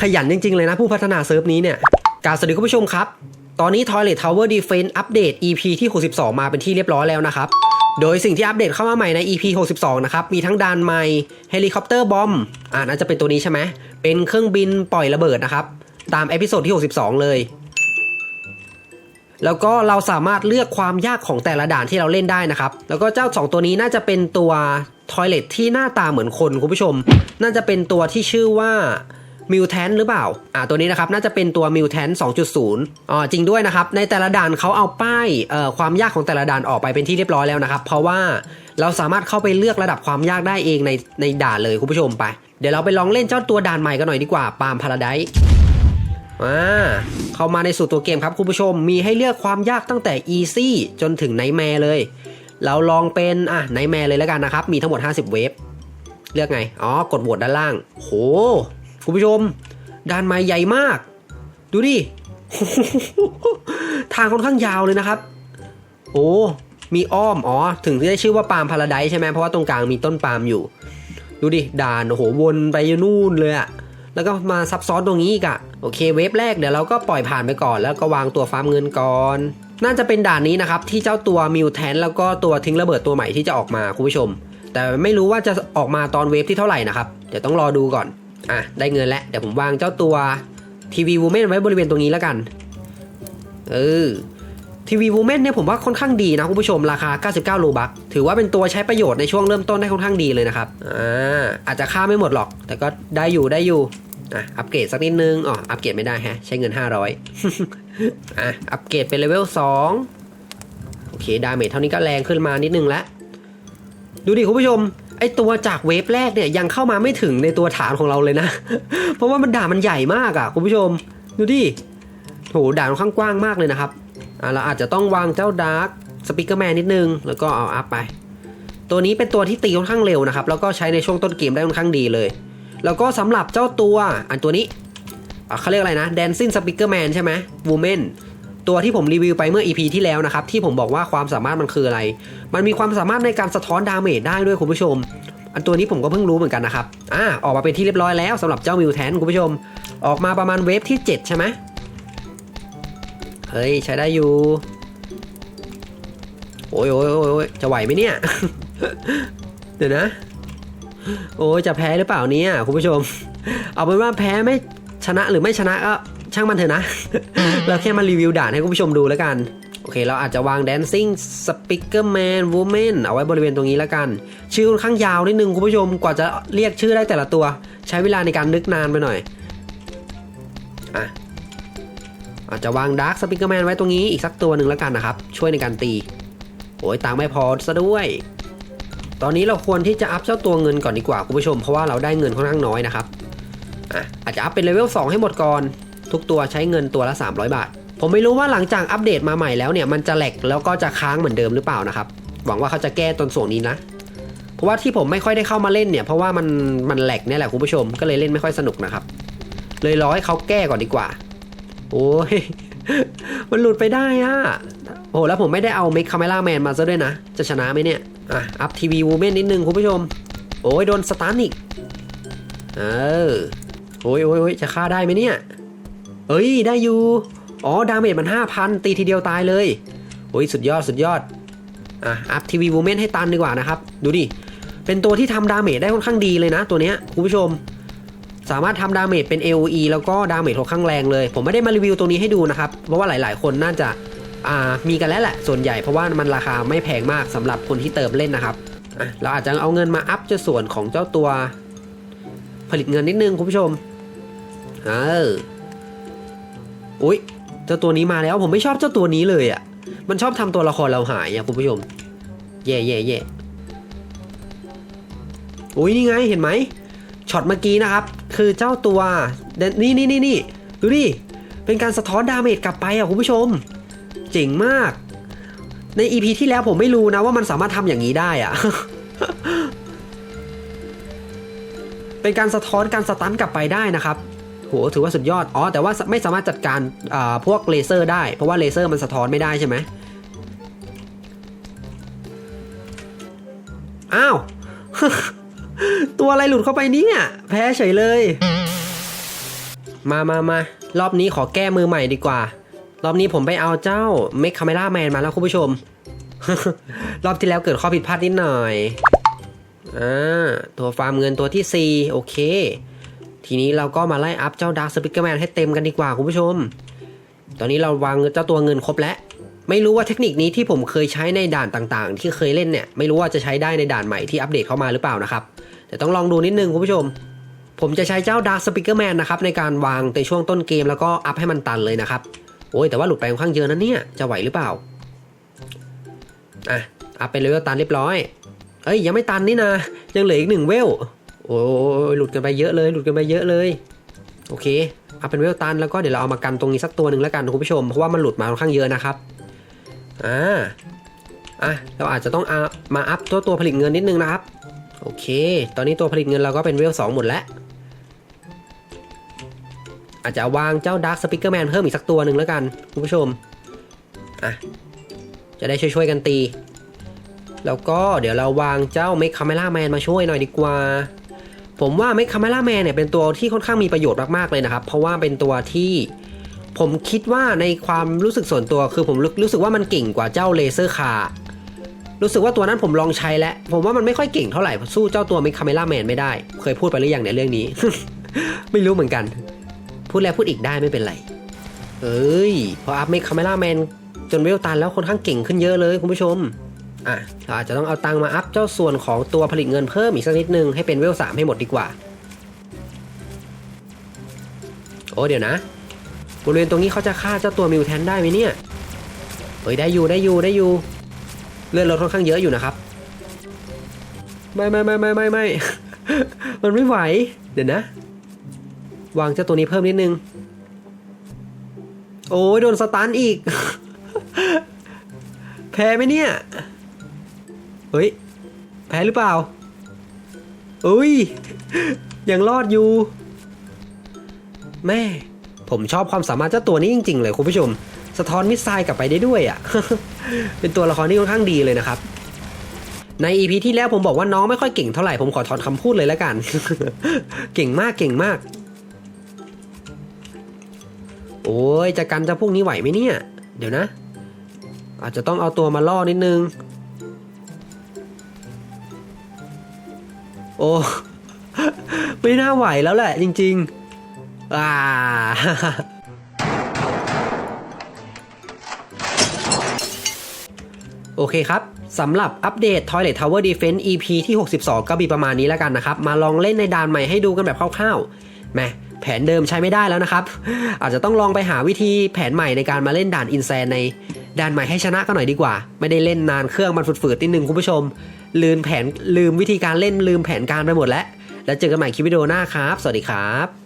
ขยันจริง ๆ เลยนะผู้พัฒนาเซิร์ฟนี้เนี่ยกาบสวัสดีคุณผู้ชมครับ ตอนนี้ Toilet Tower Defense อัปเดต EP ที่ 62 มาเป็นที่เรียบร้อยแล้วนะครับ โดยสิ่งที่อัปเดตเข้ามาใหม่ใน EP 62 นะครับ มีทั้งดานไมเฮลิคอปเตอร์บอมอ่าน่าจะเป็นตัวนี้ใช่ไหม เป็นเครื่องบินปล่อยระเบิดนะครับ ตามเอพิโซดที่ 62 เลย แล้วก็เราสามารถเลือกความยากของแต่ละด่านที่เราเล่นได้นะครับ แล้วก็เจ้า 2 ตัวนี้น่าจะเป็นตัว ทอยเลทที่หน้าตาเหมือนคนคุณผู้ชม น่าจะเป็นตัวที่ชื่อว่ามิวแทนหรือเปล่า อ่าตัวนี้นะครับ น่าจะเป็นตัวมิวแทน2.0อ๋อจริงด้วยนะครับ ในแต่ละด่านเขาเอาป้ายเอ่อความยากของแต่ละด่านออกไปเป็นที่เรียบร้อยแล้วนะครับ เพราะว่าเราสามารถเข้าไปเลือกระดับความยากได้เองในในด่านเลยคุณผู้ชมไป เดี๋ยวเราไปลองเล่นเจ้าตัวด่านใหม่กันหน่อยดีกว่าปาล์มพาราไดอ่าเข้ามาในสู่ตัวเกมครับคุณผู้ชม มีให้เลือกความยากตั้งแต่ easy จนถึงไนแมร์เลย เราลองเป็นอะไนแมร์เลยแล้วกันนะครับ มีทั้งหมด 50 เวฟ เลือกไง อ๋อ กดโหวตด้านล่าง โห คุณผู้ชมด่านไม้ใหญ่มาก ดูดิ ทางค่อนข้างยาวเลยนะครับ โอ้ มีอ้อม อ๋อ ถึงได้ชื่อว่าปาล์มพาราไดใช่ไหมเพราะว่าตรงกลางมีต้นปาล์มอยู่ ดูดิ ด่าน โอ้โห วนไปนู่นเลยอะแล้วก็มาซับซ้อนตรงนี้อีกอะโอเค เวฟแรกเดี๋ยวเราก็ปล่อยผ่านไปก่อน แล้วก็วางตัวฟาร์มเงินก่อน น่าจะเป็นด่านนี้นะครับที่เจ้าตัวมิวแทนแล้วก็ตัวทิ้งระเบิดตัวใหม่ที่จะออกมาคุณผู้ชม แต่ไม่รู้ว่าจะออกมาตอนเวฟที่เท่าไหร่นะครับเดี๋ยวต้องรอดูก่อนอะได้เงินแล้วเดี๋ยวผมวางเจ้าตัวทีวีวูแมนไว้บริเวณตรงนี้แล้วกันเออทีวีวูแมนเนี่ยผมว่าค่อนข้างดีนะคุณผู้ชมราคา 99 โลบักถือว่าเป็นตัวใช้ประโยชน์ในช่วงเริ่มต้นได้ค่อนข้างดีเลยนะครับอ่าอาจจะค่าไม่หมดหรอก แต่ก็ได้อยู่ได้อยู่ อะอัปเกรดสักนิดนึงอ๋ออัปเกรดไม่ได้ฮะ ใช้เงิน 500อะอัปเกรดเป็นเลเวล2โอเค ดาเมจเท่านี้ก็แรงขึ้นมานิดนึงแล้ว ดูดิคุณผู้ชม ไอตัวจากเวฟแรกเนี่ยยังเข้ามาไม่ถึงในตัวฐานของเราเลยนะ เพราะว่ามันด่ามันใหญ่มากอะ่ะคุณผู้ชม ดูดิโหด่านค่อนข้างกว้างมากเลยนะครับอะเราอาจจะต้องวางเจ้าดาร์ k สปิเกอร์แมนนิดนึง แล้วก็เอาอัพไป ตัวนี้เป็นตัวที่ตีค่อนข้างเร็วนะครับ แล้วก็ใช้ในช่วงต้นเกมได้ค่อนข้างดีเลย แล้วก็สำหรับเจ้าตัวอันตัวนี้เขาเรียกอะไรนะ Dancing Speaker Man ใช่ไหม Woman ตัวที่ผมรีวิวไปเมื่อ EP ที่แล้วนะครับ ที่ผมบอกว่าความสามารถมันคืออะไร มันมีความสามารถในการสะท้อนดาเมจได้ด้วยคุณผู้ชม อันตัวนี้ผมก็เพิ่งรู้เหมือนกันนะครับอ่าออกมาเป็นที่เรียบร้อยแล้วสำหรับเจ้ามิวแทนคุณผู้ชม ออกมาประมาณเวฟที่ 7 ใช่ไหมเฮ้ย ใช้ได้อยู่โอ้ยโอ้ยโอ้ยจะไหวไหมเนี่ย เดี๋ยวนะ โอ้ยจะแพ้หรือเปล่าเนี่ยคุณผู้ชม เอาเป็นว่าแพ้ไม่ชนะหรือไม่ชนะก็ช่างมันเถอะนะ เราแค่มารีวิวด่านให้คุณผู้ชมดูแล้วกัน โอเค เราอาจจะวาง Dancing Speaker Man Woman เอาไว้บริเวณตรงนี้แล้วกัน ชื่อค่อนข้างยาวนิดนึงคุณผู้ชมกว่าจะเรียกชื่อได้แต่ละตัว ใช้เวลาในการนึกนานไปหน่อยอะอาจจะวาง Dark Speaker Man ไว้ตรงนี้อีกสักตัวหนึ่งแล้วกันนะครับ ช่วยในการตี โอ้ยตังค์ไม่พอซะด้วย ตอนนี้เราควรที่จะอัพเจ้าตัวเงินก่อนดีกว่าคุณผู้ชมเพราะว่าเราได้เงินค่อนข้างน้อยนะครับอะอาจจะอัพเป็นเลเวล2ให้หมดก่อนทุกตัวใช้เงินตัวละ 300 บาท ผมไม่รู้ว่าหลังจากอัปเดตมาใหม่แล้วเนี่ยมันจะแหลกแล้วก็จะค้างเหมือนเดิมหรือเปล่านะครับหวังว่าเขาจะแก้ตนส่วนนี้นะเพราะว่าที่ผมไม่ค่อยได้เข้ามาเล่นเนี่ยเพราะว่ามันมันแหลกเนี่ยแหละคุณผู้ชมก็เลยเล่นไม่ค่อยสนุกนะครับ เลยรอให้เขาแก้ก่อนดีกว่า โอ้ยมันหลุดไปได้อะ โอ้แล้วผมไม่ได้เอาเมคคาเมล่าแมนมาซะด้วยนะ จะชนะไหมเนี่ย อะ อัพทีวีวูแมนนิดนึงคุณผู้ชม โอ้ยโดนสตาร์นิกเออ โอ้ยโอ้ยโอ้ยจะฆ่าได้ไหมเนี่ย เอ้ย ได้อยู่ อ๋อ ดาเมจมัน 5,000 ตีทีเดียวตายเลย โอ้ย สุดยอด สุดยอด อะ อัพทีวีวูแมนให้ตันดีกว่านะครับ ดูดิ เป็นตัวที่ทำดาเมจได้ค่อนข้างดีเลยนะ ตัวเนี้ยคุณผู้ชมสามารถทำดาเมจเป็น AOE แล้วก็ดาเมจค่อนข้างแรงเลย ผมไม่ได้มารีวิวตัวนี้ให้ดูนะครับ เพราะว่าหลาย ๆ คนน่าจะ มีกันแล้วแหละส่วนใหญ่เพราะว่ามันราคาไม่แพงมากสำหรับคนที่เติมเล่นนะครับอะเราอาจจะเอาเงินมาอัพเจ้าส่วนของเจ้าตัว ผลิตเงินนิดนึงคุณผู้ชมเอออุ้ยเจ้าตัวนี้มาแล้วผมไม่ชอบเจ้าตัวนี้เลยอะ มันชอบทำตัวละครเราหายอะคุณผู้ชมแย่แย่แย่อุ้ยนี่ไงเห็นไหมช็อตเมื่อกี้นะครับ คือเจ้าตัวเดนนี่นี่นี่นี่ดูดิเป็นการสะท้อนดาเมจกลับไปอะคุณผู้ชม เจ๋งมาก ใน EP ที่แล้วผมไม่รู้นะว่ามันสามารถทำอย่างนี้ได้อะเป็นการสะท้อนการสตันกลับไปได้นะครับโหถือว่าสุดยอด อ๋อ แต่ว่าไม่สามารถจัดการพวกเลเซอร์ได้ เพราะว่าเลเซอร์มันสะท้อนไม่ได้ใช่ไหมอ้าว ตัวอะไรหลุดเข้าไปเนี่ย แพ้เฉยเลย มา มา มา รอบนี้ขอแก้มือใหม่ดีกว่า รอบนี้ผมไปเอาเจ้าเมคคาเมล่าแมนมาแล้วคุณผู้ชม รอบที่แล้วเกิดข้อผิดพลาดนิดหน่อยอ่าตัวฟาร์มเงินตัวที่ 4 โอเค ทีนี้เราก็มาไล่อัพเจ้าดาร์ s สปิเกอร์แมนให้เต็มกันดีกว่าคุณผู้ชม ตอนนี้เราวางเจ้าตัวเงินครบแล้ว ไม่รู้ว่าเทคนิคนี้ที่ผมเคยใช้ในด่านต่างๆ ที่เคยเล่นเนี่ย ไม่รู้ว่าจะใช้ได้ในด่านใหม่ที่อัปเดตเข้ามาหรือเปล่านะครับ แต่ต้องลองดูนิดนึงคุณผู้ชม ผมจะใช้เจ้า Dark Speaker Man นะครับในการวางในช่วงต้นเกมแล้วก็อัพให้มันตันเลยนะครับ โอ้ยแต่ว่าหลุดไปค่อนข้างเยอะนะเนี่ยจะไหวหรือเปล่าอะอัพเป็นเลเวลตันเรียบร้อยเอ้ยยังไม่ตันนี่นะยังเหลืออีกหนึ่งเวลโอ้ยหลุดกันไปเยอะเลย หลุดกันไปเยอะเลยโอเคอัพเป็นเวลตันแล้วก็เดี๋ยวเราเอามากันตรงนี้สักตัวหนึ่งแล้วกันคุณผู้ชมเพราะว่ามันหลุดมาค่อนข้างเยอะนะครับอ่าอะเราอาจจะต้องเอามาอัพตัวตัวผลิตเงินนิดนึงนะครับโอเค ตอนนี้ตัวผลิตเงินเราก็เป็นเวลสองหมดแล้ว อาจจะวางเจ้า Dark Speaker Man เพิ่มอีกสักตัวหนึ่งแล้วกันคุณผู้ชมอะจะได้ช่วยๆกันตี แล้วก็เดี๋ยวเราวางเจ้า Make Camera Man มาช่วยหน่อยดีกว่า ผมว่า Make Camera Man เนี่ยเป็นตัวที่ค่อนข้างมีประโยชน์มากๆเลยนะครับ เพราะว่าเป็นตัวที่ผมคิดว่าในความรู้สึกส่วนตัวคือผมรู้รู้สึกว่ามันเก่งกว่าเจ้าเลเซอร์คารู้สึกว่าตัวนั้นผมลองใช้แล้ว ผมว่ามันไม่ค่อยเก่งเท่าไหร่สู้เจ้าตัวเมิคาเมล่าแมนไม่ได้ เคยพูดไปหรือยังในเรื่องนี้ ไม่รู้เหมือนกัน พูดแล้วพูดอีกได้ไม่เป็นไร เอ้ย พออัพมิคาเมล่าแมนจนเวลตันแล้วคนข้างเก่งขึ้นเยอะเลยคุณผู้ชม อะเราอาจจะต้องเอาตังมาอัพเจ้าส่วนของตัวผลิตเงินเพิ่มอีกสักนิดนึงให้เป็นเวลสามให้หมดดีกว่า โอ้เดี๋ยวนะ บริเวณตรงนี้เขาจะฆ่าเจ้าตัวมิวแทนได้ไหมเนี่ยเฮ้ยได้อยู่ได้อยู่ได้อยู่เลือดลดค่อนข้างเยอะอยู่นะครับ ไม่ไม่ไม่ไม่ไม่ไม่มันไม่ไหว เดี๋ยวนะ วางเจ้าตัวนี้เพิ่มนิดนึง โอ้ยโดนสตันอีก แพ้ไหมเนี่ย เฮ้ย แพ้หรือเปล่าอุ้ย ยังรอดอยู่ แม่ ผมชอบความสามารถเจ้าตัวนี้จริง ๆ เลยคุณผู้ชม สะท้อนมิสไซล์กลับไปได้ด้วยอะ่ะ เป็นตัวละครที่ค่อนข้างดีเลยนะครับ ใน EP ที่แล้วผมบอกว่าน้องไม่ค่อยเก่งเท่าไหร่ ผมขอถอนคำพูดเลยแล้วกัน เก่งมากเก่งมาก โอ้ยจะกันจะพวกนี้ไหวไหมเนี่ย เดี๋ยวนะ อาจจะต้องเอาตัวมาล่อนิดนึง โอ้ ไม่น่าไหวแล้วแหละ จริงๆอ่าโอเคครับสำหรับอัปเดต Toilet Tower Defense EP ที่ 62 ก็มีประมาณนี้แล้วกันนะครับ มาลองเล่นในด่านใหม่ให้ดูกันแบบคร่าวๆแหม แผนเดิมใช้ไม่ได้แล้วนะครับ อาจจะต้องลองไปหาวิธีแผนใหม่ในการมาเล่นด่านอินแซนในด่านใหม่ให้ชนะกันหน่อยดีกว่า ไม่ได้เล่นนานเครื่องมันฝืดๆนิดนึงคุณผู้ชม ลืมแผนลืมวิธีการเล่นลืมแผนการไปหมดแล้ว แล้วเจอกันใหม่คลิปวิดีโอหน้าครับ สวัสดีครับ